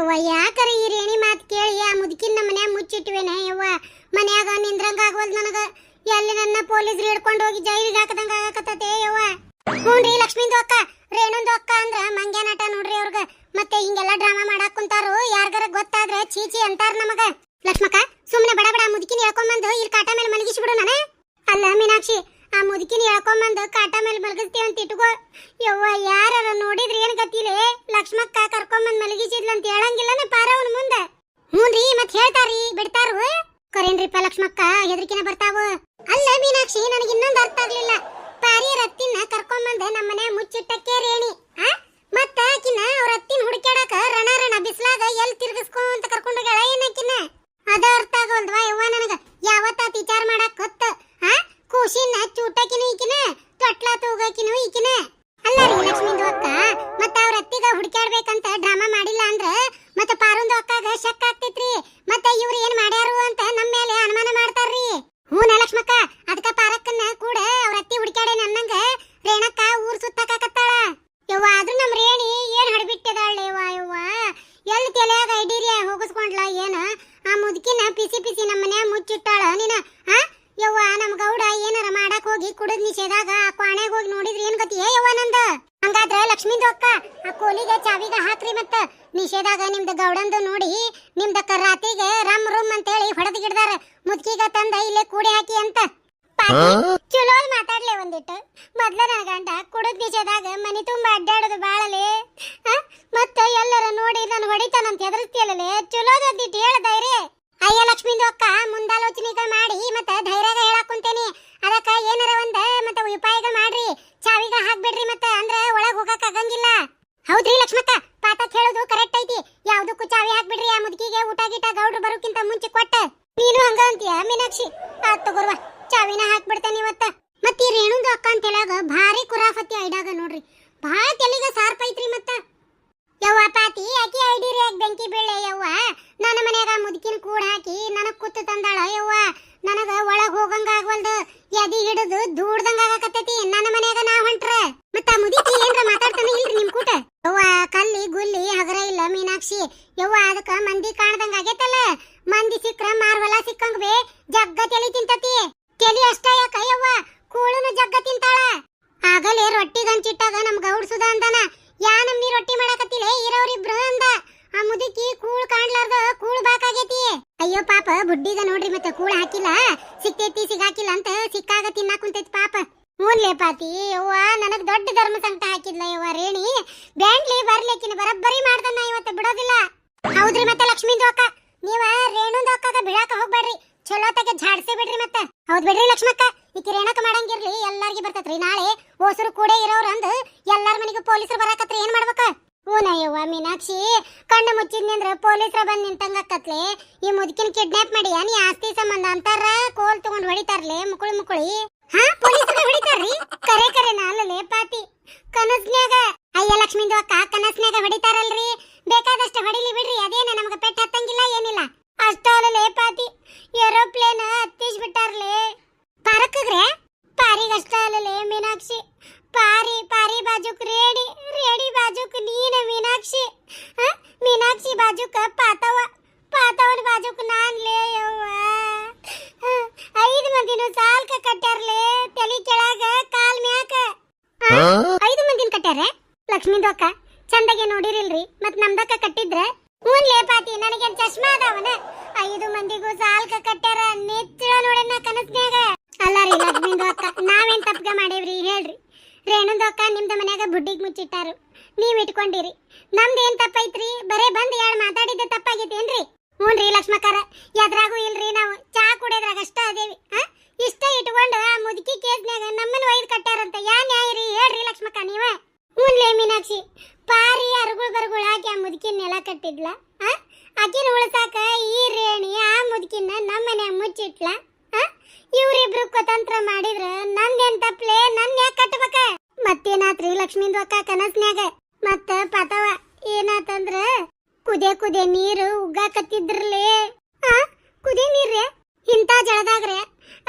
ಯವ್ವ, ಯಾಕರ ಈ ರೇಣಿ ಮಾತು ಕೇಳಿ ಆ ಮುದುಕಿನ ಮನ್ಯಾಗ ಮುಚ್ಚಿಟ್ವೇನ ಯವ್ವ? ಮನ್ಯಾಗ ನಿಂದ್ರಂಗ ಆಗೋಲ್ ನನಗ. ಎಲ್ಲಿ ನನ್ನ ಪೊಲೀಸ್ರು ಹಿಡ್ಕೊಂಡು ಹೋಗಿ ಜೈಲಿಗೆ ಹಾಕದಂಗ ಆಗಕತ್ತತೆ ಯವ್ವ? ಹ್ಞೂನ್ರಿ ಲಕ್ಷ್ಮೀಂದು ಅಕ್ಕ, ರೇಣುಂದು ಅಕ್ಕ ಅಂದ್ರ ಮಂಗ್ಯಾನಾಟ ನೋಡ್ರಿ ಅವ್ರಿಗೆ. ಮತ್ತೆ ಹಿಂಗೆಲ್ಲ ಡ್ರಾಮಾ ಮಾಡಾಕ್ ಕುಂತಾರು ಯಾರ್ಗಾರ ಗೊತ್ತಾದ್ರೆ ಚೀಚಿ ಅಂತಾರ ನಮಗ ಲಕ್ಷ್ಮಕ್ಕ ಸುಮ್ನೆ ಬಡ ಬಡ ಮುದುಕಿನ ಹೇಳ್ಕೊಂಬಂದು ಇಲ್ಲಿ ಕಾಟ ಮೇಲೆ ಮಲಗಿಸಿ ಬಿಡು ನಾನೇ ಅಲ್ಲ ಮೀನಾಕ್ಷಿ ಆ ಮುದುಕಿನ ಹೇಳ್ಕೊಂಬಂದು ಕಾಟ ಮೇಲೆ ಮಲಗಿಸ್ತೀವಿ ಅಂತ ಇಟ್ಕೋ ಯವ್ವ ಯಾರ ನೋಡಿದ್ರೆ ಏನ್ ಗತಿಲೆ ಲಕ್ಷ್ಮಕ್ಕ ಕರ್ಕೊಂಬಂದ್ ಮಲಗಿಸಿದ್ಲ ಅಂತ ಹೇಳಂಗಿಲ್ಲನ ಪಾರವನ್ ಮುಂದೆ ಹ್ಞೂನ್ರಿ ಮತ್ ಹೇಳ್ತಾರಿ ಬಿಡ್ತಾರು ಕರೇನ್ರಿಪ್ಪ ಲಕ್ಷ್ಮಕ್ಕ ಹೆದರಿಕಿನ ಬರ್ತಾವ ಅಲ್ಲ ಮೀನಾಕ್ಷಿ ನನಗೆ ಇನ್ನೊಂದು ಅರ್ಥ ಆಗ್ಲಿಲ್ಲ ಪಾರಿ ರತ್ತಿನ ಕರ್ಕೊಂಬಂದ ನಮ್ಮನೆ ಮುಚ್ಚಿಟ್ಟಕ್ಕೆ ರೇಣಿ ಮತ್ತ ಆಕಿನ ಅವ್ರ ಅತ್ತಿನ ಹುಡುಕ್ಯಾಡಕ ರಣ ರಣ ಬಿಸ್ಲಾಗ ಎಲ್ ತಿರ್ಗಿಸ್ಕೊಂತ ಕರ್ಕೊಂಡು ಹೋಗ್ಯಾಳ ಏನಕಿನ ಅದ ಅರ್ಥ ಆಗೋಲ್ವಾ ಯವ್ವ ನನಗ? ಯಾವತ್ತ ವಿಚಾರ ಮಾಡಕ್ ಗೊತ್ತ ಆ? ಕೂಸಿನ ಚೂಟಕಿನ ಈಕಿನ, ತೊಟ್ಲ ತೂಗಕಿನ ಈಕಿನ. ಅಲ್ಲ ರೀ ಅಕ್ಕ, ಮತ್ತ ಅವ್ರ ಅತ್ತಿಗ ಹುಡುಕ್ಯಾಡ್ಬೇಕಂತ ಡ್ರಾಮಾ ಮಾಡಿಲ್ಲ ಅಂದ್ರ ಮತ್ತ ಪಾರುಂದು ಅಕ್ಕಾಗ ಶಕ್ ಆಗ್ತೈತ್ರಿ ಮತ್ತ ಇವ್ರು ಏನ್ ಮಾಡ್ಯಾರು ಅಂತ ನಮ್ಮ ಮೇಲೆ ಅನುಮಾನ ಮಾಡ್ತಾರ್ರಿ ಹ್ಞೂ ಲಕ್ಷ್ಮಕ್ಕ ಅದಕ್ಕ ಪಾರಕ್ಕನ್ನ ಕೂಡ ಅವ್ರ ಅತ್ತಿ ಹುಡುಕ್ಯಾಡೆ ನನ್ನಂಗ ರೇಣಕ್ಕ ಊರ್ ಸುತ್ತಾಕತ್ತಾಳ ಯವ್ವ ಆದ್ರೂ ನಮ್ ರೇಣಿ ಏನ್ ಹಡ್ಬಿಟ್ಟದಾಳೆ ಯವ್ವ ಯವ್ವ ಎಲ್ಲಿ ತಲೆಯಾಗ ಐಡಿರಿಯ ಹೋಗಿಸ್ಕೊಂಡ್ಲ ಏನ ಆ ಮುದುಕಿನ ಪಿಸಿ ಪಿಸಿ ನಮ್ಮ ಮನ್ಯಾಗ ಮುಚ್ಚಿಟ್ಟಾಳ ನೀನ ಆ ಯವ್ವ ನಮ್ ಗೌಡ ಏನಾರ ಮಾಡಕ್ ಹೋಗಿ ಕುಡಿದ್ ನಿಷೇಧಾಗ ಆ ಕ್ವಾಣ್ಯಾಗ ಹೋಗಿ ನೋಡಿದ್ರಿ ಏನ್ ಗತಿ ಏ ಯವ್ವ ನಂದ ಹಂಗಾದ್ರ ಲಕ್ಷ್ಮೀದು ಅಕ್ಕ ಆ ಕೋಲಿಗೆ ಚಾವಿಗೆ ಹಾಕ್ರಿ ಮತ್ತ. ನಿಷೇಧಾಗ ನಿಮ್ದು ಗೌಡಂದು ನೋಡಿ ನಿಮ್ದಕ್ಕ ರಾತಿಗೆ ರಮ್ ರೂಮ್ ಅಂತ ಹೇಳಿ ಹೊಡೆದ್ ಗಿಡ್ದಾರ ಮುದ್ಕಿಗ ತಂದ ಇಲ್ಲೇ ಕೂಡಿ ಹಾಕಿ ಅಂತ. ಚಲೋ ಮಾತಾಡ್ಲೆ ಒಂದಿಟ್ಟು. ಮೊದ್ಲ ನನ್ನ ಗಂಡ ಕುಡಿದ್ ನಿಷೇಧಾಗ ಮನಿ ತುಂಬಾ ಅಡ್ಡಾಡೋದು ಬಾಳಲಿ? ಮತ್ತ ಎಲ್ಲರ ನೋಡಿ ನಾನು ಹೊಡಿತಾನಂತ ಹೆದರ್ತಿಯಲ್ಲೇ ಚಲೋದ್ ಚಲೋ ಹೇಳ ಧೈರ್ಯ. ಅಯ್ಯ ಲಕ್ಷ್ಮೀದು ಅಕ್ಕ ಮುಂದಾಲೋಚನೆ ಮಾಡಿ ಮತ್ತ ಧೈರ್ಯಗ ಹೇಳಕ್ ಕುಂತೇನಿ ಅದಕ್ಕ ಏನಾರ ಒಂದ ಮತ್ತ ಉಪಾಯಗಳು ಮಾಡ್ರಿ ಚಾವಿಗ ಹಾಕ್ಬಿಡ್ರಿ ಮತ್ತ ಅಂದ್ರ ಒಳಗ್ ಹೋಗಕ್ ಆಗಂಗಿಲ್ಲ ಹೌದ್ರಿ ಲಕ್ಷ್ಮಕ್ಕ? ಪಾಠ ಹೇಳೋದು ಕರೆಕ್ಟ್ ಐತಿ. ಯಾವ್ದಕ್ಕೂ ಚಾವಿ ಹಾಕ್ಬಿಡ್ರಿ, ಆ ಮುದ್ಕಿಗೆ ಊಟ ಗೀಟ ಗೌಡ್ರು ಬರೋಕ್ಕಿಂತ ಮುಂಚೆ ಕೊಟ್ಟ. ನೀನು ಹಂಗ ಅಂತೀಯ, ಮೀನಾಕ್ಷಿ? ಆತ್ ತಗೋರ್ವ ಚಾವಿನ ಹಾಕ್ಬಿಡ್ತೇನೆ ಇವತ್ತ ಮತ್ತ್ ಈ ರೇಣುಂದು ಅಕ್ಕ ಅಂತ ಹೇಳಾಗ ಭಾರಿ ಕುರಾಫತಿ ಐಡಾಗ ನೋಡ್ರಿ ಭಾಳ ತೆಲಿಗ ಸಾರ್ಪ ಐತ್ರಿ ಮತ್ತ ಯವ್ವ ಪಾತಿ ಆಕಿ ಐಡಿರಿ ಯಾಕೆ ಬೆಂಕಿ ಬೀಳೆ ಯವ್ವ ನನ್ನ ಮನ್ಯಾಗ ಮುದುಕಿನ ಕೂಡ ಹಾಕಿ ನನಗ್ ಕುತ್ತು ತಂದಾಳ ಯವ್ವ ನನಗ ಒಳಗ್ ಹೋಗಂಗ ಆಗ್ವಲ್ದು ಎದಿ ಹಿಡಿದು ದೂಡ್ದಂಗ ಆಗಕತ್ತೈತಿ ನನ್ನ ಮನ್ಯಾಗ ನಾ ಹೊಂಟ್ರ ಮತ್ತ ಆ ಮುದುಕಿ ಏನ್ರ ಮಾತಾಡ್ತಾನೆ ಇಲ್ರಿ ನಿಮ್ ಕೂಟ ಯವ್ವ ಕಲ್ಲಿ ಗುಲ್ಲಿ ಹಗರ ಇಲ್ಲ ಮೀನಾಕ್ಷಿ ಯವ್ವ ಅದಕ್ಕ ಮಂದಿ ಕಾಣ್ದಂಗ ಆಗೈತಲ್ಲ ಮಂದಿ ಸಿಕ್ಕ್ರ ಮಾರ್ವಲ ಸಿಕ್ಕಂಗ ಬೇ, ಜಗ್ಗ ತೆಲಿ ತಿಂತತಿ. ತೆಲಿ ಅಷ್ಟ ಯಾಕ ಯವ್ವ ಕೂಳುನು ಜಗ್ಗ ತಿಂತಾಳ. ಆಗಲೇ ರೊಟ್ಟಿ ಗಂಚಿಟ್ಟಾಗ ನಮ್ ಗೌಡ್ ಸುಧಾ ಅಂದಾನ. ಯಾ ನಮ್ನಿ ರೊಟ್ಟಿ ಮಾಡಕತ್ತಿಲೆ? ಇರೋರಿಬ್ರು ಅಂದ. ಆ ಮುದುಕಿ ಕೂಳು ಕಾಣ್ಲಾರ್ದ ಕೂಳ್ ಬಾಕಾಗೈತಿ. ಅಯ್ಯೋ ಪಾಪ ಬುಡ್ಡಿಗ ನೋಡ್ರಿ ಮತ್ತೆ ಕೂಳ್ ಹಾಕಿಲ್ಲ. ಸಿಕ್ತೈತಿ ಸಿಗಾಕಿಲ್ಲ ಅಂತ ಸಿಕ್ಕಾಗ ತಿನ್ನಾಕ್ ಕುಂತೈತಿ ಪಾಪ. ಮೂರ್ಲೆ ಪಾತಿ ಯವ್ವ ನನಗ್ ದೊಡ್ಡ ಧರ್ಮ ಸಂಕಟ ಹಾಕಿದ್ಲ ಯವ್ವ ರೇಣಿ. ಬ್ಯಾಂಡ್ಲಿ ಬರ್ಲಿಕ್ಕಿನ ಬರಬ್ಬರಿ ಮಾಡ್ದನ್ನ ಇವತ್ತು ಬಿಡೋದಿಲ್ಲ. ಹೌದ್ರಿ ಮತ್ತೆ ಲಕ್ಷ್ಮೀ ಅಕ್ಕ? ನೀವ ರೇಣು ಅಕ್ಕಗ ಬಿಡಾಕ ಹೋಗ್ಬೇಡ್ರಿ. ಚಲೋ ತಗೆ ಝಾಡ್ಸಿ ಬಿಡ್ರಿ ಮತ್ತೆ. ಹೌದ್ ಬಿಡ್ರಿ ಲಕ್ಷ್ಮಕ್ಕ. ಈಕಿ ರೇಣಕ ಮಾಡಂಗಿರ್ಲಿ, ಎಲ್ಲಾರ್ಗಿ ಬರ್ತತ್ರಿ. ನಾಳೆ ಓಸರು ಕೂಡೆ ಇರೋರು ಅಂದ್ ಎಲ್ಲಾರ ಮನೆಗೂ ಪೊಲೀಸರು ಬರಾಕತ್ರಿ, ಏನ್ ಮಾಡ್ಬೇಕ? ಊನಯ್ಯವ್ವ ಮೀನಾಕ್ಷಿ, ಕಣ್ಣು ಮುಚ್ಚಿದ್ನಿ ಅಂದ್ರ ಪೊಲೀಸರ ಬಂದ್ ನಿಂತಂಗಕ್ಕತ್ಲೆ ಈ ಮುದುಕಿನ ಕಿಡ್ನಾಪ್ ಮಾಡಿ ನೀ ಆಸ್ತಿ ಸಂಬಂಧ ಅಂತಾರ? ಕೋಲ್ ತಗೊಂಡ್ ಹೊಡಿತಾರ್ಲೆ, ಮುಕುಳಿ ಮುಕುಳಿ. ಹಾ, ಪೊಲೀಸರ ಹೊಡಿತಾರ್ರಿ? ಕರೆ ಕರೆ ನಾಲಲೆ ಪಾತಿ. ಕನಸ್ನ್ಯಾಗ ಅಯ್ಯ ಲಕ್ಷ್ಮೀಂದು ಅಕ್ಕ ಕನಸ್ನಾಗ ಹೊಡಿತಾರಲ್ರಿ? ಬೇಕಾದಷ್ಟು ಹೊಡಿಲಿ ಬಿಡ್ರಿ, ಅದೇನ ನಮಗೆ ಪೆಟ್ಟು ಹತ್ತಂಗಿಲ್ಲ, ಏನಿಲ್ಲ. ಅಷ್ಟಲ್ಲೇ ಪಾತಿ, ಏರೋಪ್ಲೇನ್ ಹತ್ತಿಸ್ ಬಿಟ್ಟಾರ್ಲಿ ಪಾರಕ್ಕ್ರೆ ಪಾರಿಗಷ್ಟ ಅಲ್ಲಲೆ ಮೀನಾಕ್ಷಿ. ಪಾರಿ ಪಾರಿ ಬಾಜುಕ್ ರೇಡಿ ರೇಡಿ ಬಾಜುಕ್ ನೀನ ಮೀನಾಕ್ಷಿ ಹ? ಮೀನಾಕ್ಷಿ ಬಾಜುಕ ಪಾತವ ಪಾತವನ ಬಾಜುಕ್ ನಾನ್ಲೇ ಯವ್ವ ಹ, ಐದು ಮಂದಿನು ಸಾಲ್ಕ ಕಟ್ಟಾರ್ಲೆ ತಲಿ ಕೆಳಗ ಕಾಲ್ ಮ್ಯಾಕ ಹ? ಐದು ಮಂದಿನ ಕಟ್ಟಾರೆ ಲಕ್ಷ್ಮೀದು ಅಕ್ಕ ಚಂದಗೆ ನೋಡಿರಿಲ್ರಿ ಮತ್ ನಮ್ದಕ್ಕ ಕಟ್ಟಿದ್ರೆ ಹ್ಞೂನ್ಲೇ ಪಾತಿ ನನಗೇನ್ ಚಶ್ಮಾ ಅದಾವನ ಐದು ಸಾಲ್ಕ ಕಟ್ಟ್ಯಾರ? ನೆಚ್ಚಳ ನೋಡಣ್ಣ ಕನಸ್ನ್ಯಾಗ. ಅಲ್ಲ ರೀ ಲಕ್ಷ್ಮಿಂದು ಅಕ್ಕ, ನಾವೇನ್ ತಪ್ಪ ಮಾಡೇವ್ರಿ? ಹೇಳ್ರಿ. ರೇಣುಂದು ಅಕ್ಕ ನಿಮ್ದು ಮನ್ಯಾಗ ಬುಡ್ಡಿಗೆ ಮುಚ್ಚಿಟ್ಟಾರು. ನೀವ್ ಇಟ್ಕೊಂಡಿರಿ. ನಮ್ದು ಏನ್ ತಪ್ಪೈತ್ರಿ? ಬರೇ ಬಂದ್ ಯಾಳ್ ಮಾತಾಡಿದ್ದ ತಪ್ಪಾಗೈತೇನ್ರಿ ಹ್ಞೂನ್ರಿ ಲಕ್ಷ್ಮಕ್ಕರ ಎದ್ರಾಗೂ ಇಲ್ರಿ ನಾವು. ಚಾ ಕುಡಿಯೋದ್ರಾಗ ಅಷ್ಟ ಅದೇವಿ. ಹಾ? ಇಷ್ಟ ಇಟ್ಕೊಂಡು ಆ ಮುದುಕಿ ಕೇಸ್ನ್ಯಾಗ ನಮ್ಮನ್ನ ಒಯ್ದು ಕಟ್ಟಾರಂತ ಯಾ ನ್ಯಾಯ ರೀ ಹೇಳ್ರಿ ಲಕ್ಷ್ಮಕ್ಕ ನೀವ. ಹ್ಞೂನ್ಲೇ ಮೀನಾಕ್ಷಿ, ಪಾರಿ ಅರುಗುಳ್ ಬರುಗುಳ್ ಹಾಕಿ ಆ ಮುದುಕಿ ನೆಲ ಕಟ್ಟಿದ್ಲ? ಆಕಿನ ಉಳಿಸಾಕ ಈ ರೇಣಿ ಆ ಮುದುಕಿನ ನಮ್ಮ ಮನ್ಯಾಗ ಮುಚ್ಚಿಟ್ಲ? ಇವ್ರಿಬ್ರು ಕುತಂತ್ರ ಮಾಡಿದ್ರ ನಂದೇನ್ ತಪ್ಲೆ? ನನ್ ಯಾಕೆ ಕಟ್ಬೇಕ? ಮತ್ತೇನಾತ್ರಿ ಲಕ್ಷ್ಮೀಂದು ಅಕ್ಕ ಕನಸ್ನ್ಯಾಗ? ಮತ್ತ ಪತವ ಏನಾತಂದ್ರ? ಕುದೇ ಕುದೇ ನೀರು ಉಗ್ಗಾಕತ್ತಿದ್ರಲೇ. ಆ ಕುದಿ ನೀರ್ರೆ ಇಂಥ ಜಳದಾಗ್ರೆ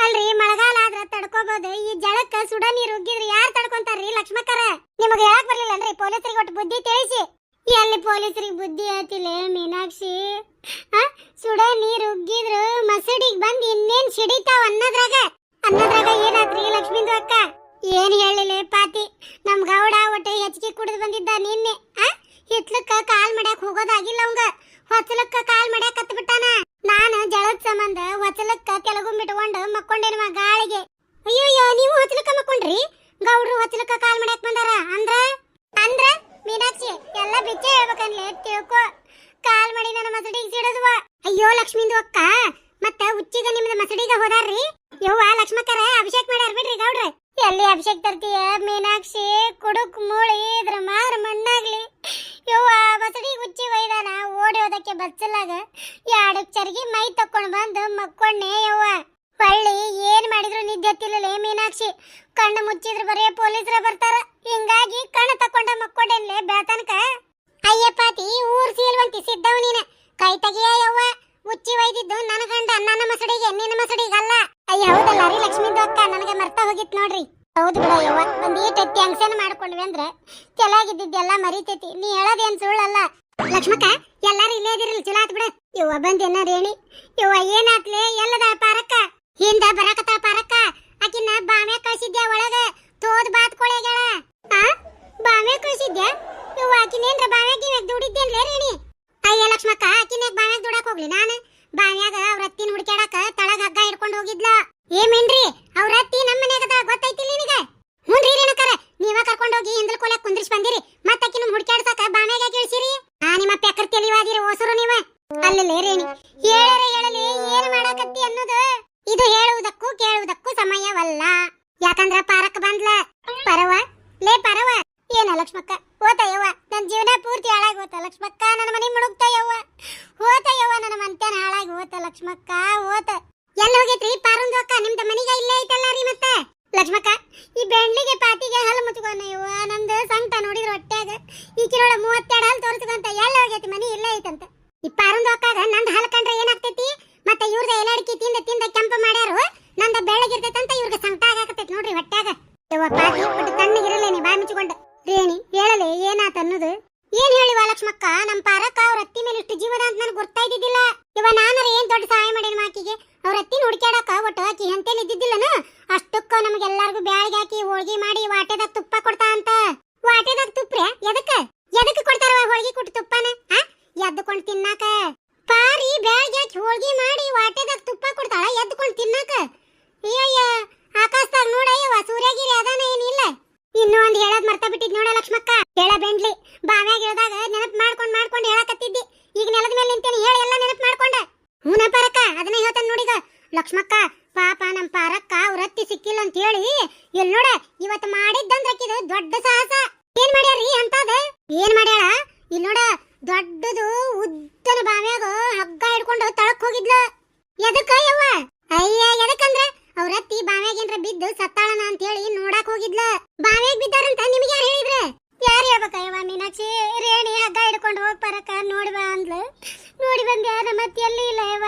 ಅಲ್ರಿ, ಮಳೆಗಾಲ ಆದ್ರ ತಡ್ಕೋಬಹುದು ಈ ಜಳಕ್ಕ ಸುಡ ನೀರು ಉಗ್ಗಿದ್ರೆ ಯಾರು ತಡ್ಕೊಂತಾರ್ರಿ ಲಕ್ಷ್ಮಕ್ಕರ? ನಿಮಗೆ ಹೇಳಕ್ ಬರ್ಲಿಲ್ಲನ್ರಿ, ಪೊಲೀಸರಿಗೆ ಒಟ್ಟು ಬುದ್ಧಿ ತಿಳಿಸಿ. ಎಲ್ಲಿ ಪೊಲೀಸರಿಗೆ ಬುದ್ಧಿ ಆತಿಲ್ಲ ಮೀನಾಕ್ಷಿ? ಸುಡ ನೀರು ಉಗ್ಗಿದ್ರು ಮಸಡಿಗೆ ಬಂದು ಇನ್ನೇನ್ ಸಿಡಿತಾವ ಅನ್ನೋದ್ರಾಗ? ಅನ್ನದ್ರಾಗ ಏನಾದ್ರಿ ಲಕ್ಷ್ಮೀಂದು ಅಕ್ಕ? ಏನ್ ಹೇಳಿಲ್ಲ ಪಾತಿ? ನಮ್ ಗೌಡ ಒಟ್ಟೆ ಹೆಚ್ಚಿಗೆ ಕುಡಿದು ಬಂದಿದ್ದ ನಿನ್ನೆ ಹಿತ್ಲಕ್ಕ ಕಾಲ್ ಮಾಡ್ಯಾಕ ಹೋಗೋದಾಗಿಲ್ಲ ಅವಂಗ. ಹೊಚ್ಚಲಕ್ಕ ಕಾಲ್ ಮಾಡ್ಯಾಕ ಕತ್ ಬಿಟ್ಟಾನ ನಾನು ಜಳದ ಸಂಬಂಧ ಹೊಚ್ಚಲಕ್ಕ ಕೆಲಗುಂಬ್ ಬಿಟ್ಕೊಂಡು ಮಕ್ಕೊಂಡೇನವ ಗಾಳಿಗೆ? ಅಯ್ಯೋ ನೀವು ಹೊಚ್ಚಲಕ್ಕ ಮಕ್ಕೊಂಡ್ರಿ? ಗೌಡ್ರು ಹೊಚ್ಚಲಕ್ಕ ಕಾಲ್ ಮಾಡ್ಯಾಕ ಬಂದಾರ ಅಂದ್ರ? ಅಂದ್ರ? ಮೀನಾಕ್ಷಿ, ಎಲ್ಲ ಬಿಚ್ಚ ಹೇಳ್ಬೇಕನ್ಲೆ, ತಿಳ್ಕೊ. ಕಾಲ್ ಮಾಡಿ ನನ್ನ ಮಸಡಿಗೆ ಸಿಡದ್ವ ಅಯ್ಯೋ ಲಕ್ಷ್ಮಿಂದು ಅಕ್ಕ, ಮತ್ತ ಉಚ್ಚಿಗೆ ನಿಮ್ಮ ಮಸಡಿಗೆ ಹೋದಾರ್ರಿ? ಯವ್ವ ಲಕ್ಷ್ಮಕ್ಕರ ಅಭಿಷೇಕ್ ಮಾಡ್ಯಾರ ಬಿಡ್ರಿ ಗೌಡ್ರ. ಎಲ್ಲಿ ಅಭಿಷೇಕ್ ತರ್ತೀಯ ಮೀನಾಕ್ಷಿ? ಕುಡುಕ್ ಮೂಳಿ, ಇದ್ರ ಮಾರ ಮಣ್ಣಾಗ್ಲಿ. ಯವ್ವ ಮಸಡಿ ಉಚ್ಚಿ ಒಯ್ದಾನ, ಓಡಿ ಹೋದಕ್ಕೆ ಬಚ್ಚಲಾಗ ಎರಡು ಚರ್ಗಿ ಮೈ ತಕೊಂಡ್ ಬಂದು ಮಕ್ಕೊಂಡೆ ಯವ್ವ. ಹೊಳ್ಳಿ ಏನ್ ಮಾಡಿದ್ರು ನಿದ್ದೆ ಹತ್ತಿಲ್ಲಲೇ ಮೀನಾಕ್ಷಿ, ಕಣ್ಣು ಮುಚ್ಚಿದ್ರು ಬರೇ ಪೊಲೀಸರ ಬರ್ತಾರ. ಹಿಂಗಾಗಿ ಕಣ್ಣು ತಕೊಂಡ ಮಕ್ಕೊಂಡೇನ್ಲೆ ಬೆಳತನಕ. ಅಯ್ಯಪ್ಪಾತಿ ಊರ್ ಸೀಲ್ವಂತಿ, ಸಿದ್ದವ್ ನೀನ. ಕೈ ತೆಗಿಯ ಯವ್ವ ಉಚ್ಚಿ ಒಯ್ದಿದ್ದು ನನ್ನ ಗಂಡ, ನನ್ನ ಮಸಡಿಗೆ, ನಿನ್ನ ಮಸಡಿಗೆ ಅಲ್ಲ ಅಯ್ಯ, ಹೌದಲ್ಲ ರೀ ಲಕ್ಷ್ಮೀ ಅಕ್ಕ ನನಗೆ ಮರ್ತ ಹೋಗಿತ್ ನೋಡ್ರಿ. ಹೌದು ಬಿಡ ಯವ್ವ, ಒಂದ್ ಈಟತ್ತಿ ಅಂಕ್ಷನ್ ಮಾಡ್ಕೊಂಡ್ವಿ ಅಂದ್ರೆ ಚೆನ್ನಾಗಿದ್ದಿದ್ದೆಲ್ಲ ಮರಿತೈತಿ. ನೀ ಹೇಳೋದೇನ್ ಸುಳ್ಳಲ್ಲ. ಲಕ್ಷ್ಮಕ್ಕ, ಎಲ್ಲಾರು ಇಲ್ಲೇ ಇದಿರಲ್ಲ ಚಲೋ ಆತ್ ಬಿಡ. ಯವ್ವ ಬಂದೇನ ರೇಣಿ ಯವ್ವ ಏನಾತ್ಲೆ ಎಲ್ಲದ ಪಾರಕ್ಕ ಹಿಂದ ಬರಕತ್ತ ಪಾರಕ್ಕ. ಆಕಿನ ಬಾಮೆ ಕಳ್ಸಿದ್ಯಾ ಒಳಗ? ತೋದ್ ಬಾತ್ ಕೊಳೆಗಳ ಆ? ಬಾಮೆ ಕಳ್ಸಿದ್ಯಾ? ಯವ್ವ ಆಕಿನೇನ್ರ ಬಾಮ್ಯಾಗ ಗಿಮ್ಯಾಗ ದುಡಿದ್ದೇನ್ಲೇ ರೇಣಿ? ಅಯ್ಯ ಲಕ್ಷ್ಮಕ್ಕ, ಆಕಿನ ಬಾಮೆ ದುಡಕ್ ಹೋಗ್ಲಿ ನಾನು? ಬಾಮ್ಯಾಗ ಅವ್ರ ಅತ್ತಿನ ತಳಗ ಹಗ್ಗ ಹಿಡ್ಕೊಂಡು ಹೋಗಿದ್ಲ. ಏಮೇನ್ರಿ ಅವ್ರ ಅತ್ತಿ ನಮ್ಮ ಮನ್ಯಾಗ ಅದಾಳ ಗೊತ್ತೈತಿಲ್ಲ ನಿನಗ? ಹುನ್ರಿ ರೇಣುಕರ, ನೀವ ಕರ್ಕೊಂಡು ಹೋಗಿ ಹಿಂದಲ್ ಕೊಲೆ ಕುಂದ್ರಿಸ್ ಬಂದಿರಿ. ಮತ್ತ ಆಕಿನ ಹುಡ್ಕ್ಯಾಡ್ಸಕ ಬಾಮ್ಯಾಗ ಕೇಳಿಸಿರಿ ಆ, ನಿಮ್ಮ ಪೆಕ್ಕರ್ ತಿಳಿವಾದಿರಿ ಓಸರು ನೀವ? ಅಲ್ಲಲೇ ರೇಣಿ, ಹೇಳರೆ ಹೇಳಲಿ, ಏನ್ ಮಾಡಕತ್ತಿ ಅನ್ನೋದು? ಇದು ಹೇಳುವುದಕ್ಕೂ ಕೇಳುವುದಕ್ಕೂ ಸಮಯವಲ್ಲ. ಯಾಕಂದ್ರ ಪಾರಕ್ ಬಂದ್ಲ. ಪರವ. ಲೇ ಪರವ. ಏನ ಲಕ್ಷ್ಮಕ್ಕ? ಹೋತ ಯವ್ವ ನನ್ನ ಜೀವನ ಪೂರ್ತಿ ಹಾಳಾಗಿ ಹೋತ ಲಕ್ಷ್ಮಕ್ಕ. ನನ್ನ ಮನೆ ಮುಳುಗ್ತಯ್ಯವ್ವ. ಓತಯ್ಯವ್ವ ಹೋತ ಯವ್ವ ನನ್ನ ಮಂತ್ಯಾನ ಹಾಳಾಗಿ ಹೋತ ಲಕ್ಷ್ಮಕ್ಕ. ಹೋತ. ಎಲ್ಲ ಹೋಗೈತ್ರಿ? ಪಾರುಂದು ಅಕ್ಕ ನಿಮ್ದ ಮನಿಗೆ ಇಲ್ಲೇ ಐತಲ್ಲ ರೀ ಮತ್ತೆ? ಲಕ್ಷ್ಮಕ್ಕ, ಈ ಬೆಂಡ್ಲಿಗೆ ಪಾತಿಗೆ ಹಲ್ಲು ಮುಚ್ಕೊಂಡ ಯವ್ವ ನಂದು ಸಂಕಟ ಹೊಟ್ಟ್ಯಾಗ ಹೊಟ್ಯಾಗ. ಈಕಿನೊಳ ಮೂವತ್ತೆರಡು ಹಲ್ಲು ತೋರಿಸ್ಕೊಂತ ಎಲ್ಲ ಹೋಗೈತಿ? ಮನಿ ಇಲ್ಲೇ ಐತಂತ. ಈ ಪಾರುಂದು ಅಕ್ಕಾಗ ನಂದು ಕಂಡ್ರೆ ಏನಾಗ್ತೈತಿ? ಮತ್ತೆ ಇವ್ರದ ಎಲಾಡಿಕೆ ತಿಂದ ತಿಂದ ಕೆಂಪ ಮಾಡ್ಯಾರು. ನಂದ ಬೆಳ್ಳಗಿರ್ತೈತಂತ ಇವ್ರಿಗೆ ಸಂಕಟ ಆಗಾಕತೈತಿ ನೋಡ್ರಿ ಹೊಟ್ಯಾಗ ಯವ್ವ ಪಾತಿ ಬಿಟ್ಟು ತಣ್ಣಗಿರಲೇ ನೀ ಬಾಯಿ ಮುಚ್ಕೊಂಡ ರೇಣಿ, ಹೇಳಲೆ ಏನಾತ ಅನ್ನೋದು? ಏನ್ ಹೇಳಿ ಲಕ್ಷ್ಮಕ್ಕ? ನಮ್ ಪಾರಕ್ಕ ಅವ್ರ ಅತ್ತಿ ಮೇಲೆ ಇಷ್ಟು ಜೀವನ ಅಂತ ನನಗೆ ಗೊತ್ತಾಯ್ದಿದ್ದಿಲ್ಲ ಇವ ನಾನರ ಏನ್ ದೊಡ್ಡ ಸಹಾಯ ಮಾಡೇನ ಆಕಿಗೆ ಅವ್ರ ಅತ್ತಿನ ಹುಡುಕ್ಯಾಡಕ ಒಟ್ಟು ಆಕಿ ಎಂತೇಲಿ ಇದ್ದಿದ್ದಿಲ್ಲನ ಅಷ್ಟಕ್ಕ ನಮಗೆಲ್ಲರಿಗೂ ಬ್ಯಾಳಿಗೆ ಹಾಕಿ ಹೋಳ್ಗಿ ಮಾಡಿ ವಾಟೆದಾಗ ತುಪ್ಪ ಕೊಡ್ತಾ ಅಂತ ವಾಟೆದಾಗ ತುಪ್ಪ್ರೆ ಎದಕ್ಕ ಎದಕ್ಕೆ ಕೊಡ್ತಾರ ಹೋಳ್ಗಿ ಕೊಟ್ಟು ತುಪ್ಪನ ಆ ಎದ್ದುಕೊಂಡು ತಿನ್ನಾಕ ಪಾರಿ ಬ್ಯಾಳಿಗೆ ಹಾಕಿ ಹೋಳ್ಗಿ ಮಾಡಿ ವಾಟೆದಾಗ ತುಪ್ಪ ಕೊಡ್ತಾಳ ಎದ್ದುಕೊಂಡು ತಿನ್ನಾಕ ಅಯ್ಯಯ್ಯ ಆಕಾಶದಾಗ ನೋಡಯ್ಯವ ಸೂರ್ಯಗಿರಿ ಅದಾನ ಏನಿಲ್ಲ ಇನ್ನು ಒಂದ್ ಹೇಳದ್ ಮರ್ತ ಬಿಟ್ಟಿದ್ ನೋಡ ಲಕ್ಷ್ಮಕ್ಕ ಹೇಳ ಬೆಂಡ್ಲಿ ಬಾವ್ಯಾಗ ಇಳ್ದಾಗ ನೆನಪ್ ಮಾಡ್ಕೊಂಡ್ ಮಾಡ್ಕೊಂಡ್ ಹೇಳಕತ್ತಿದ್ದಿ ಈಗ ನೆಲದ ಮೇಲೆ ನಿಂತೇನಿ ಹೇಳಿ ಎಲ್ಲ ನೆನಪ್ ಮಾಡ್ಕೊಂಡ ಹೂನ ಪಾರಕ್ಕ ಅದನ್ನ ಹೇಳ್ತಾನ ನೋಡಿಗ ಲಕ್ಷ್ಮಕ್ಕ ಪಾಪ ನಮ್ ಪಾರಕ್ಕ ಅವ್ರ ಅತ್ತಿ ಸಿಕ್ಕಿಲ್ಲ ಅಂತ ಹೇಳಿ ಎಲ್ ನೋಡ ಇವತ್ತು ಮಾಡಿದ್ದಂದ್ರ ಆಕಿದು ದೊಡ್ಡ ಸಾಹಸ ಏನ್ ಮಾಡ್ಯಾರಿ ಅಂತದ ಏನ್ ಮಾಡ್ಯಾಳ ಇಲ್ಲಿ ನೋಡ ದೊಡ್ಡದು ಉದ್ದನ ಬಾವ್ಯಾಗ ಹಗ್ಗ ಹಿಡ್ಕೊಂಡು ತಳಕ್ ಹೋಗಿದ್ಲ. ಎದಕ್ಕ ಯವ್ವ? ಅಯ್ಯ ಎದಕ್ಕಂದ್ರ? ಅವ್ರ ಅತ್ತಿ ಬಾವ್ಯಾಗೇನ್ರ ಬಿದ್ದು ಸತ್ತಾಳನ ಅಂತ ಹೇಳಿ ನೋಡಾಕ್ ಹೋಗಿದ್ಲ. ಬಾವ್ಯಾಗ ಬಿದ್ದಾರಂತ ನಿಮ್ಗೆ ಯಾರು ಹೇಳಿದ್ರ? ಯಾರು ಹೇಳ್ಬೇಕಯ್ಯವ ಮೀನಾಕ್ಷಿ? ರೇಣಿ ಹಗ್ಗ ಹಿಡ್ಕೊಂಡು ಹೋಗ್ ಪರಕ ನೋಡಿ ಬಾ ಅಂದ್ಲು. ನೋಡಿ ಬಂದ್ಯಾ ನಮ್ಮ ಅತ್ತಿ ಎಲ್ಲಿ ಇಲ್ಲ ಯವ್ವ.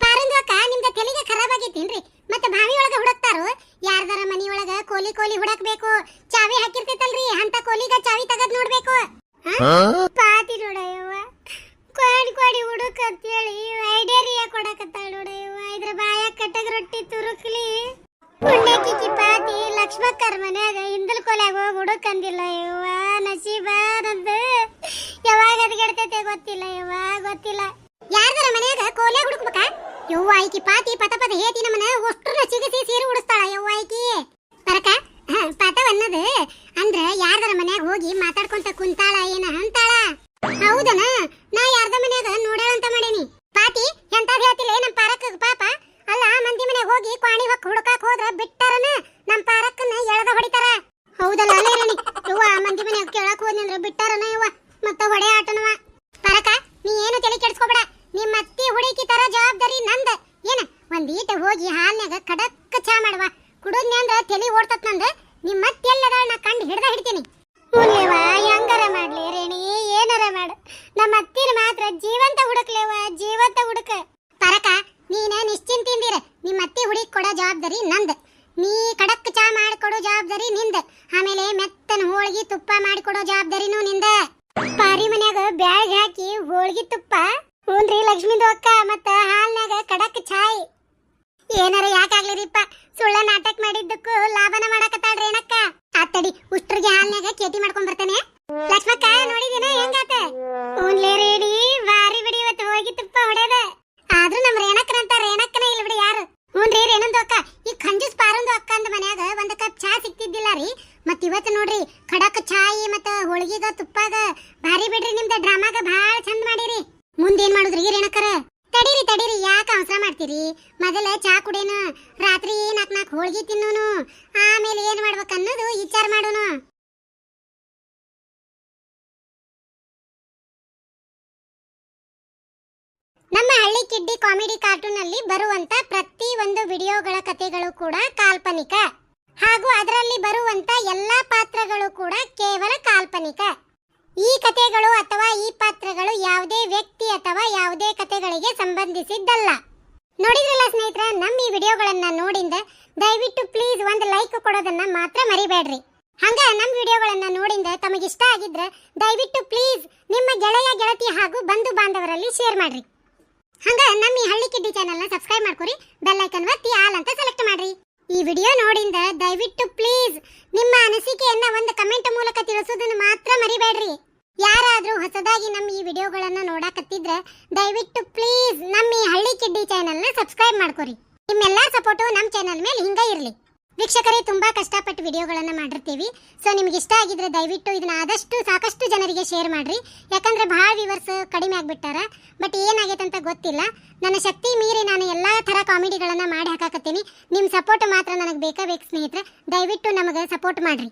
ಪಾರಂದ್ವಕ್ಕ ನಿಮ್ದ ತೆಲಿಗೆ ಖರಾಬ್ ಆಗೈತೇನ್ರಿ? ಮತ್ತೆ ಬಾವಿ ಒಳಗ ಹುಡುಕ್ತಾರೋ? ಯಾರ್ದಾರ ಮನಿ ಒಳಗ ಕೋಲಿ ಕೋಲಿ ಹುಡಕ್ಬೇಕು. ಚಾವಿ ಹಾಕಿರ್ತೈತಲ್ರಿ ಅಂತ ಕೋಲಿಗ ಚಾವಿ ತಗದ್ ನೋಡ್ಬೇಕು? ಪಾತಿ ನೋಡಯ್ಯವ್ವ ಕೋಡಿ ಹುಡುಕ ಅಂತೇಳಿ ಐಡೇರಿಯಾ ಕೊಡಕತ್ತಾಳ ನೋಡಯ್ಯವ್ವ ಇದ್ರ ಬಾಯ ಕಟ್ಟಗ ರೊಟ್ಟಿ ತುರುಕ್ಲಿ. ಪುಣ್ಯಕಿಕ್ಕಿ ಪಾತಿ ಲಕ್ಷ್ಮಕ್ಕರ ಮನ್ಯಾಗ ಹಿಂದಲ್ ಕೊಲ್ಯಾಗ ಹೋಗಿ ಹುಡುಕಂದಿಲ್ಲ ಯವ್ವ ನಸೀಬ ನಂದು ಯಾವಾಗ ಅದ್ಗೆಡ್ತೈತೆ ಗೊತ್ತಿಲ್ಲ ಯವ್ವ ಗೊತ್ತಿಲ್ಲ. ಯಾರ್ದಾರ ಮನ್ಯಾಗ ಕೋಲೆ ಹುಡುಕ್ಬೇಕ? ಯವ್ವ ಆಯ್ಕಿ ಪಾತಿ ಪತ ಪದ ಹೇತಿ ನಮ್ಮನ ಒಷ್ಟು ಸಿಗಸಿ ಸೀರೆ ಉಡಿಸ್ತಾಳ ಯವ್ವ ಪರಕ ಹ, ಪತವನ್ನದು ಅಂದ್ರ ಯಾರ್ದಾರ ಮನ್ಯಾಗ ಹೋಗಿ ಮಾತಾಡ್ಕೊಂತ ಕುಂತಾಳ ಏನ ಅಂತಾಳ? ಹೌದನ ನಾ ಯಾರ್ದ ಮನ್ಯಾಗ ನೋಡ್ಯಾಳಂತ ಮಾಡೇನಿ. ಪಾತಿ, ಎಂತಾದ್ ಹೇಳ್ತಿಲ್ಲ ನಮ್ಮ ಪಾರಕ್ಕ ಪಾಪ. ಅಲ್ಲ, ಮಂದಿ ಮನೆಗೆ ಹೋಗಿ ಕ್ವಾಣಿ ಹೊಕ್ಕ ಹುಡುಕಾಕ್ ಹೋದ್ರ ಬಿಟ್ಟಾರನ? ನಮ್ ಪಾರಕ್ಕನ್ನ ಎಳದ ಜವಾಬ್ದಾರಿ ನಂದ್. ನೀ ಕಡಕ್ ಚಾ ಮಾಡಿಕೊಡೋ ಜವಾಬ್ದಾರಿ ನಿಂದ. ಆಮೇಲೆ ಮೆತ್ತನ ಹೋಳಿಗೆ ತುಪ್ಪ ಮಾಡಿಕೊಡೋ ಜವಾಬ್ದಾರಿನೂ ನಿಂದ. ಪಾರಿ ಮನ್ಯಾಗ ಬ್ಯಾಗ್ ಹಾಕಿ ಹೋಳಿಗೆ ತುಪ್ಪ. ಹ್ಞೂನ್ರಿ ಲಕ್ಷ್ಮೀದು ಅಕ್ಕ ಮತ್ತ ಹಾಲ್ನಾಗ ಕಡಕ್ ಚಾಯ್. ಏನಾರ ಯಾಕಾಗ್ಲಿರಿಪ್ಪ ಸುಳ್ಳ ನಾಟಕ ಮಾಡಿದ್ದಕ್ಕೂ ಲಾಭನ ಮಾಡಕತ್ತಾಳ್ರಿ ಏನಕ್ಕ? ಆತಡಿ ಉಷ್ಟ್ರಿಗೆ ಹಾಲ್ನಾಗ ಕೇಟಿ ಮಾಡ್ಕೊಂಡ್ ಬರ್ತಾನೆ. ಲಕ್ಷ್ಮಕ್ಕ, ನೋಡಿದಿನ? ಹೆಂಗಾತ? ಹ್ಞೂನ್ಲೇ ರೇಡಿ ಬಾರಿ ಬಿಡಿ ಇವತ್ತು ಹೋಗಿ ತುಪ್ಪ ಹೊಡೆದ ಆದ್ರೂ ನಮ್ ರೇಣಕ್ಕನಂತ ರೇಣಕ್ಕನ ಇಲ್ಲ ಬಿಡಿ ಯಾರು ಹ್ಞೂನ್ರಿ ರೇಣಂದು ಅಕ್ಕ ಈ ಖಂಜೂಸ್ ಪಾರಂದು ಅಕ್ಕ ಅಂದ ಮನ್ಯಾಗ ಒಂದ್ ಕಪ್ ಚಾ ಸಿಕ್ತಿದ್ದಿಲ್ಲ ರೀ ಮತ್ ಇವತ್ತು ನೋಡ್ರಿ ಖಡಕ್ ಚಾಯಿ ಮತ್ತ ಹೋಳ್ಗಿಗ ತುಪ್ಪಾಗ ಭಾರಿ ಬಿಡ್ರಿ ನಿಮ್ದ ಡ್ರಾಮಾಗ ಭಾಳ ಚಂದ ಮಾಡಿರಿ ಮುಂದೇನ್ ಮಾಡುದ್ರಿ ರೇಣಕ್ಕರ ತಡೀರಿ ತಡೀರಿ. ಯಾಕೆ ಅವಸರ ಮಾಡ್ತೀರಿ? ಮೊದಲ ಚಾ ಕುಡೇನು ರಾತ್ರಿ ನಾಕ್ ನಾಕ್ ಹೋಳ್ಗಿ ತಿನ್ನೋನು, ಆಮೇಲೆ ಏನು ಮಾಡ್ಬೇಕು ಅನ್ನೋದು ವಿಚಾರ ಮಾಡೋನು. ನಮ್ಮ ಹಳ್ಳಿ ಕಿಡ್ಡಿ ಕಾಮಿಡಿ ಕಾರ್ಟೂನ್ ಅಲ್ಲಿ ಬರುವಂತ ಪ್ರತಿ ಒಂದು ವಿಡಿಯೋಗಳ ಕಥೆಗಳು ಕೂಡ ಕಾಲ್ಪನಿಕ. ಹಾಗೂ ಅದರಲ್ಲಿ ಬರುವಂತ ಎಲ್ಲಾ ಪಾತ್ರಗಳು ಕೂಡ ಕೇವಲ ಕಾಲ್ಪನಿಕ. ಈ ಕಥೆಗಳು ಅಥವಾ ಈ ಪಾತ್ರಗಳು ಯಾವುದೇ ವ್ಯಕ್ತಿ ಅಥವಾ ಯಾವುದೇ ಕಥೆಗಳಿಗೆ ಸಂಬಂಧಿಸಿದ್ದಲ್ಲ. ನೋಡಿದ್ರಲ್ಲ ಸ್ನೇಹಿತರ, ನಮ್ಮ ಈ ವಿಡಿಯೋಗಳನ್ನ ನೋಡಿಂದ ದಯವಿಟ್ಟು ಪ್ಲೀಸ್ ಒಂದು ಲೈಕ್ ಕೊಡೋದನ್ನ ಮಾತ್ರ ಮರಿಬೇಡ್ರಿ. ಹಂಗ ನಮ್ಮ ವಿಡಿಯೋಗಳನ್ನ ನೋಡಿಂದ ತಮಗಿಷ್ಟ ಆಗಿದ್ರೆ ದಯವಿಟ್ಟು ಪ್ಲೀಸ್ ನಿಮ್ಮ ಗೆಳೆಯ, ಗೆಳತಿ ಹಾಗೂ ಬಂಧು ಬಾಂಧವರಲ್ಲಿ ಶೇರ್ ಮಾಡ್ರಿ. ಹಂಗ ನಮ್ಮ ಈ ಹಳ್ಳಿ ಕಿಡ್ಡಿ ಚಾನೆಲ್ನ ಸಬ್ಸ್ಕ್ರೈಬ್ ಮಾಡ್ಕೊರಿ ಬೆಲ್ ಐಕನ್ ಒತ್ತಿ ಆಲ್ ಅಂತ ಸೆಲೆಕ್ಟ್ ಮಾಡ್ರಿ. ಈ ವಿಡಿಯೋ ನೋಡಿಂದ ದಯವಿಟ್ಟು ಪ್ಲೀಸ್ ನಿಮ್ಮ ಅನಿಸಿಕೆಯನ್ನ ಒಂದು ಕಮೆಂಟ್ ಮೂಲಕ ತಿಳಿಸೋದನ್ನು ಮಾತ್ರ ಮರಿಬೇಡ್ರಿ. ಯಾರಾದ್ರೂ ಹೊಸದಾಗಿ ನಮ್ಮ ಈ ವಿಡಿಯೋಗಳನ್ನು ನೋಡಕತ್ತಿದ್ರೆ ದಯವಿಟ್ಟು ಪ್ಲೀಸ್ ನಮ್ಮ ಈ ಹಳ್ಳಿ ಕಿಡ್ಡಿ ಚಾನೆಲ್ನ ಸಬ್ಸ್ಕ್ರೈಬ್ ಮಾಡ್ಕೊರಿ. ನಿಮ್ಮೆಲ್ಲ ಸಪೋರ್ಟು ನಮ್ಮ ಚಾನೆಲ್ ಮೇಲೆ ಹಿಂಗೆ ಇರಲಿ. ವೀಕ್ಷಕರೇ, ತುಂಬ ಕಷ್ಟಪಟ್ಟು ವಿಡಿಯೋಗಳನ್ನು ಮಾಡಿರ್ತೀವಿ. ಸೊ ನಿಮ್ಗೆ ಇಷ್ಟ ಆಗಿದ್ರೆ ದಯವಿಟ್ಟು ಇದನ್ನ ಆದಷ್ಟು ಸಾಕಷ್ಟು ಜನರಿಗೆ ಶೇರ್ ಮಾಡಿರಿ. ಯಾಕಂದ್ರೆ ಭಾಳ ವಿವರ್ಸ್ ಕಡಿಮೆ ಆಗ್ಬಿಟ್ಟಾರ. ಬಟ್ ಏನಾಗೈತೆ ಅಂತ ಗೊತ್ತಿಲ್ಲ. ನನ್ನ ಶಕ್ತಿ ಮೀರಿ ನಾನು ಎಲ್ಲ ಥರ ಕಾಮಿಡಿಗಳನ್ನು ಮಾಡಿ ಹಾಕಾಕತ್ತೀನಿ. ನಿಮ್ಮ ಸಪೋರ್ಟ್ ಮಾತ್ರ ನನಗೆ ಬೇಕೇ ಸ್ನೇಹಿತರೆ, ದಯವಿಟ್ಟು ನಮಗೆ ಸಪೋರ್ಟ್ ಮಾಡ್ರಿ.